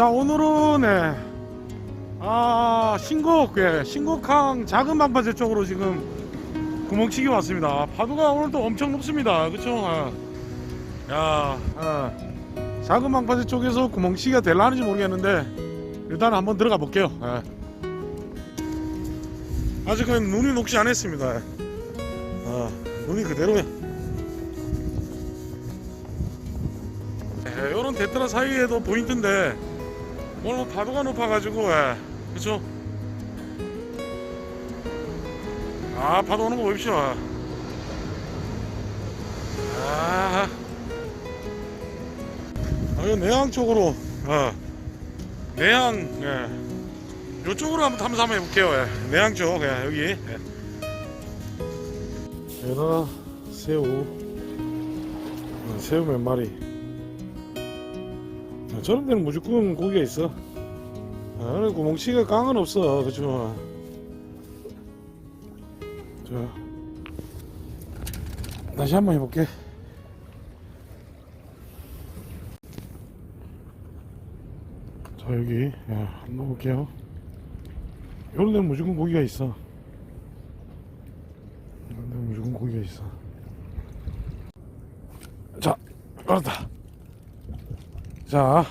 자 오늘은 네. 아 신곡 예, 신곡항 작은 반파제 쪽으로 지금 구멍치기 왔습니다 파도가 오늘도 엄청 높습니다 그쵸 아. 야 아. 작은 방파제 쪽에서 구멍치기가 될라는지 모르겠는데 일단 한번 들어가 볼게요 예. 아직은 눈이 녹지 않았습니다 예. 아, 눈이 그대로야 예, 요런 대트라 사이에도 포인트인데 오늘 뭐 파도가 높아가지고 예, 그쵸? 아 파도 오는 거 보십시오. 아, 아 이거 내항 쪽으로 어, 내항 예. 요쪽으로 한번 탐사 한번 해볼게요 예. 내항 쪽 예, 여기. 예. 얘가 새우. 어, 새우 몇 마리? 아, 저런 데는 무조건 고기가 있어. 아, 그래 구멍치기가 깡은 없어. 그쵸 자 다시 한번 해볼게. 자 여기 야, 한번 볼게요. 요런 데는 무조건 고기가 있어. 이런 데는 무조건 고기가 있어. 자 알았다 자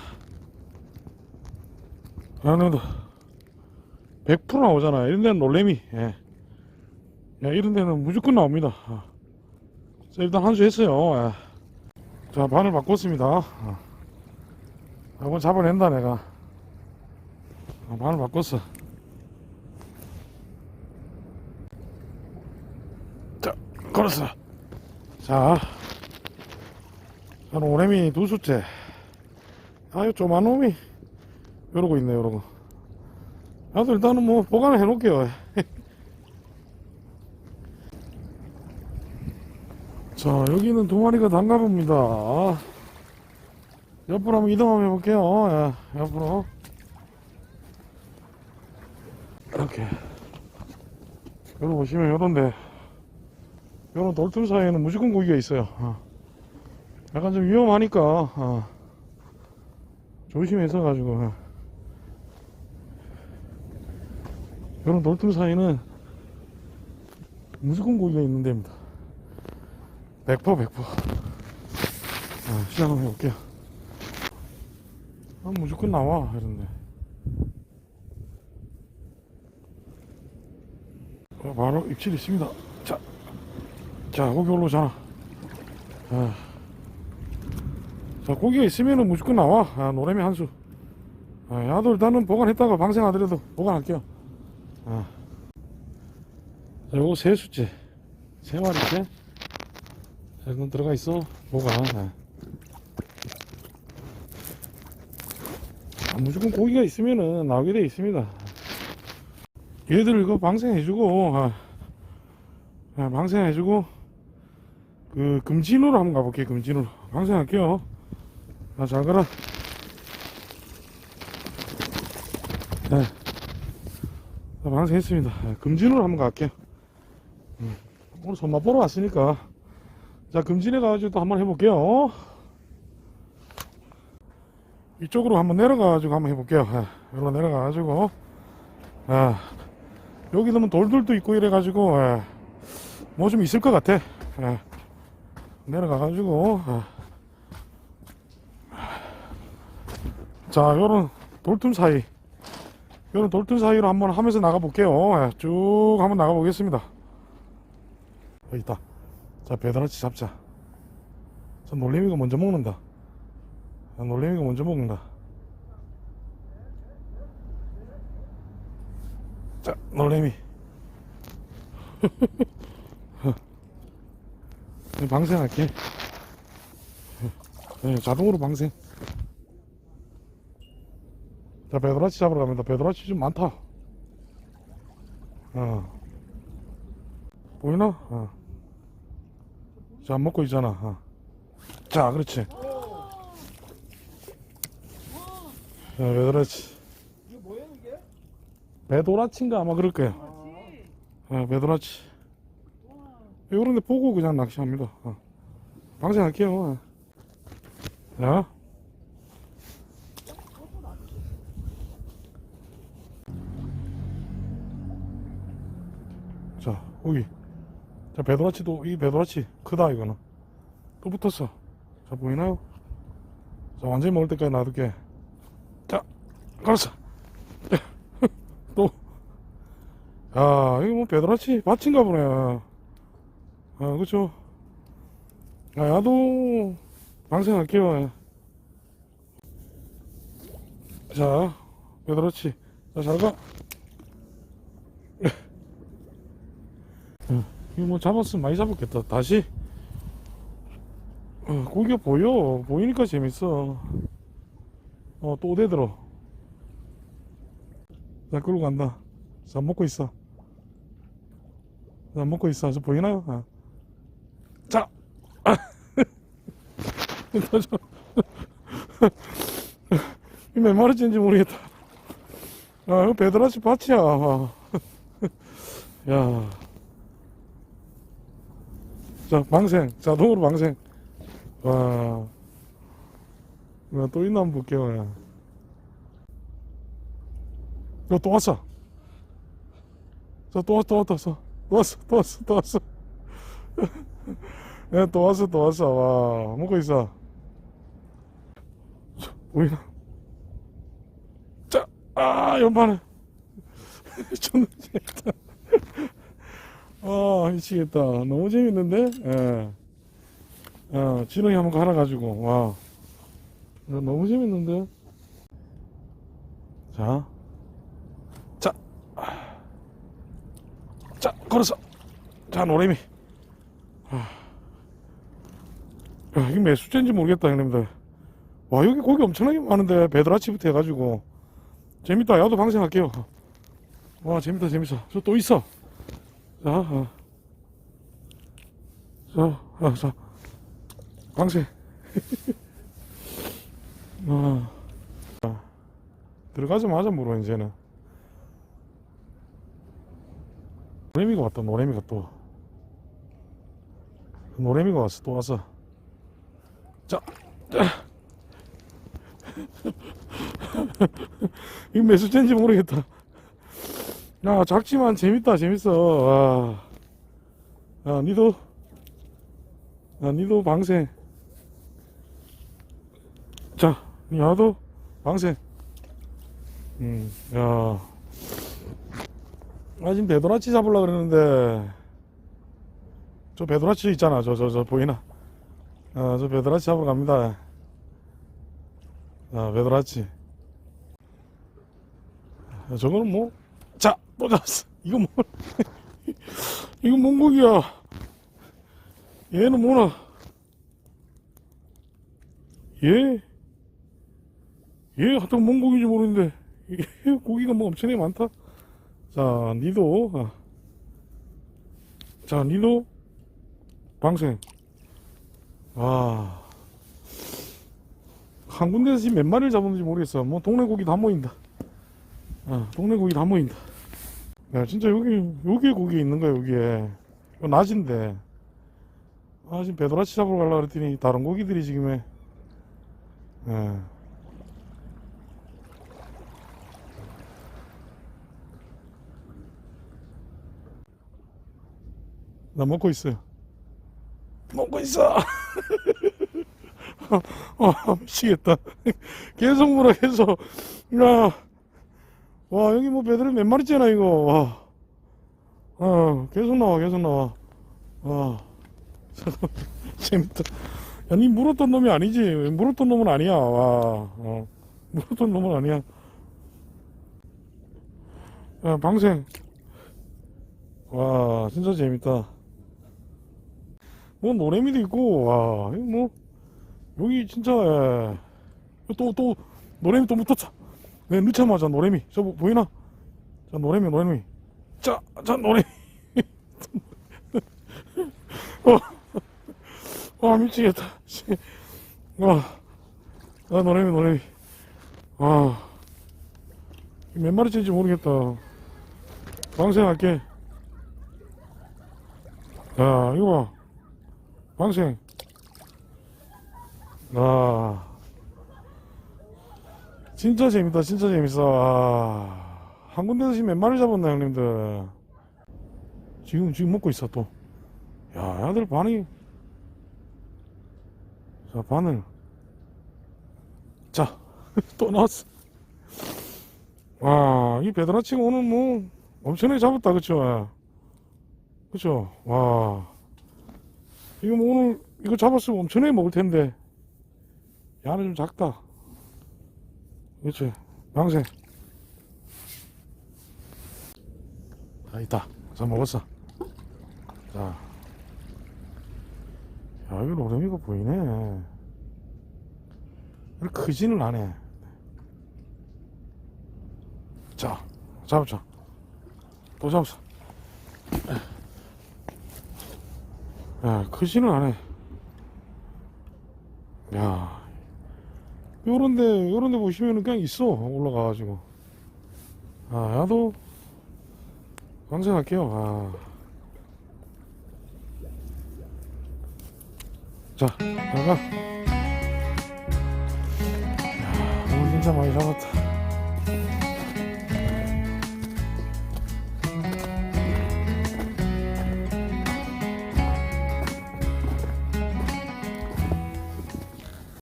나는 100% 나오잖아 이런 데는 놀래미 예. 야, 이런 데는 무조건 나옵니다 아. 자 일단 한 수 했어요 예. 자 바늘 바꿨습니다 아. 한번 잡아낸다 내가 아, 바늘 바꿨어 자 걸었어 자 저는 오래미 두 수째 아유 조만 놈이 이러고 있네 이러고. 나도 일단은 뭐 보관을 해 놓을게요. 자 여기는 두 마리가 단가 봅니다. 옆으로 한번 이동 한번 해볼게요. 예, 옆으로. 이렇게. 여기 보시면 요런데 요런 돌틈 사이에는 무조건 고기가 있어요. 어. 약간 좀 위험하니까 어. 조심해서 가지고 어. 이런 돌틈 사이는 무조건 고기가 있는 데입니다. 100% 100% 어, 시작 한번 해볼게요. 아, 무조건 나와 이런데. 어, 바로 입질이 있습니다. 자, 자 고기 올라오잖아. 아. 자 고기가 있으면은 무조건 나와. 아, 노래미 한수. 아, 야도 일단은 보관했다가 방생하더라도 보관할게요 아. 자 요거 세 수째. 세 마리째. 자 이건 들어가 있어. 보관. 아. 아, 무조건 고기가 있으면은 나오게 돼 있습니다. 얘들 이거 방생해주고 아, 아, 방생해주고 그 금진으로 한번 가볼게요 금진으로. 방생할게요 아, 잘 가라. 네. 자, 방생했습니다. 아, 금진으로 한번 갈게요 음, 오늘 손맛 보러 왔으니까. 자 금진에 가가지고 또 한번 해볼게요. 이쪽으로 한번 내려가가지고 한번 해볼게요. 아, 여기로 내려가가지고. 아, 여기 너무 돌들도 있고 이래가지고 뭐좀 있을 것 같아. 아, 내려가가지고 아. 자 요런 돌틈 사이. 요런 돌틈 사이로 한번 하면서 나가 볼게요. 예, 쭉 한번 나가 보겠습니다. 여기 있다. 자 배달아치 잡자. 자 놀래미가 먼저 먹는다. 자, 놀래미가 먼저 먹는다. 자 놀래미 네, 방생할게. 네, 자동으로 방생 자 배도라치 잡으러 갑니다 배도라치 좀 많다 어 보이나? 어. 자 먹고 있잖아 어. 자 그렇지 자 배도라치? 배도라치인가 아마 그럴 거야 어, 배도라치 요런데 보고 그냥 낚시합니다 어. 방생할게요 어. 자 고기. 자, 배도라치도, 이 배도라치 크다, 이거는. 또 붙었어. 자, 보이나요? 자, 완전히 먹을 때까지 놔둘게. 자, 걸었어. 또. 아, 이거 뭐 배도라치 밭인가 보네. 아, 그쵸. 아, 야도 방생할게요. 자, 배도라치. 자, 잘 가. 어, 이거 뭐 잡았으면 많이 잡았겠다. 다시. 어, 고기가 보여. 보이니까 재밌어. 어, 또 오대들어. 자, 끌고 간다. 자, 먹고 있어. 자, 먹고 있어. 저 보이나요? 아. 자! 이몇 마리인지 모르겠다. 아, 이거 배드라치 밭이야. 아. 야. 자, 방생. 자동으로 방생. 와. 야, 또 있나 한번 볼게요. 야. 야, 또 왔어. 자, 또 왔어, 또 왔다, 또 왔어, 또 왔어, 또 왔어. 야, 또 왔어, 또 왔어. 와, 먹고 있어. 자, 보이나? 자, 아, 연판에. 존나 재밌다. 아, 미치겠다. 너무 재밌는데? 예. 아, 진영이 한번 갈아가지고, 와. 너무 재밌는데? 자. 자. 자, 걸었어. 자, 노래미. 아. 야, 이게 몇 수째인지 모르겠다, 형님들. 와, 여기 고기 엄청나게 많은데, 배드라치부터 해가지고. 재밌다. 야도 방생할게요. 와, 재밌다, 재밌어. 저 또 있어. 자, 어. 자, 어, 자. 방생. 아. 아. 들어가자마자 물어, 이제는. 노래미가 왔다, 노래미가 또. 노래미가 왔어, 또 왔어. 자, 자. 이거 몇 수째인지 모르겠다. 야, 작지만 재밌다, 재밌어. 아, 야, 니도, 야, 니도 방생. 자, 야도 방생. 음, 야. 아, 지금 배도라치 잡으려고 그러는데, 저 배도라치 있잖아. 저, 저, 저, 보이나? 아, 저 배도라치 잡으러 갑니다. 아, 배도라치. 아, 저거는 뭐, 자, 또 잡았어. 이거 뭐, 이거 뭔 고기야? 얘는 뭐나? 얘? 얘 하여튼 뭔 고기인지 모르는데, 얘 고기가 뭐 엄청나게 많다. 자, 니도, 아. 자, 니도, 방생. 와. 한 군데서 지금 몇 마리를 잡았는지 모르겠어. 뭐, 동네 고기 다 모인다. 아, 동네 고기 다 모인다. 야, 진짜 여기, 여기에 고기 있는 거야, 여기에. 이거 낮인데. 아, 지금 배도라치 잡으러 가려고 그랬더니 다른 고기들이 지금 해. 예. 나 먹고 있어요. 먹고 있어. 아, 미치겠다. 계속 물어, 계속. 야, 와, 여기 뭐 배들이 몇 마리 째나, 이거. 와. 어, 계속 나와, 계속 나와. 와. 재밌다. 야, 니 물었던 놈이 아니지. 물었던 놈은 아니야. 와. 어. 물었던 놈은 아니야. 야, 방생. 와, 진짜 재밌다. 뭐, 노래미도 있고, 와, 이거 뭐, 여기 진짜, 예. 또, 또, 노래미 또 붙었다. 네, 넣자마자 노래미. 저, 뭐, 보이나? 자, 노래미, 노래미. 자, 자, 노래미. 어, 와, 미치겠다. 씨. 와, 아, 노래미, 노래미. 와, 몇 마리 째인지 모르겠다. 방생할게. 야, 이거 봐. 방생. 아. 진짜 재밌다, 진짜 재밌어. 아. 한 군데서 지금 몇 마리 잡았나, 형님들. 지금 지금 먹고 있어 또. 야, 아들 반이. 자, 바늘. 자, 또 나왔어. 와, 이 베드라치가 오늘 뭐 엄청나게 잡았다, 그쵸? 예. 그쵸? 와, 이거 뭐 오늘 이거 잡았으면 엄청나게 먹을 텐데. 야는 좀 작다. 그치? 방생. 자, 있다. 자, 먹었어. 자. 야, 이거 노래미가 보이네. 이렇게 크지는 않네. 자, 잡았자. 또 잡았어. 야, 크지는 않네. 야, 요런데, 요런데 보시면은 그냥 있어. 올라가가지고. 아, 야도, 방생할게요. 아. 자, 나가. 야, 오늘 진짜 많이 잡았다.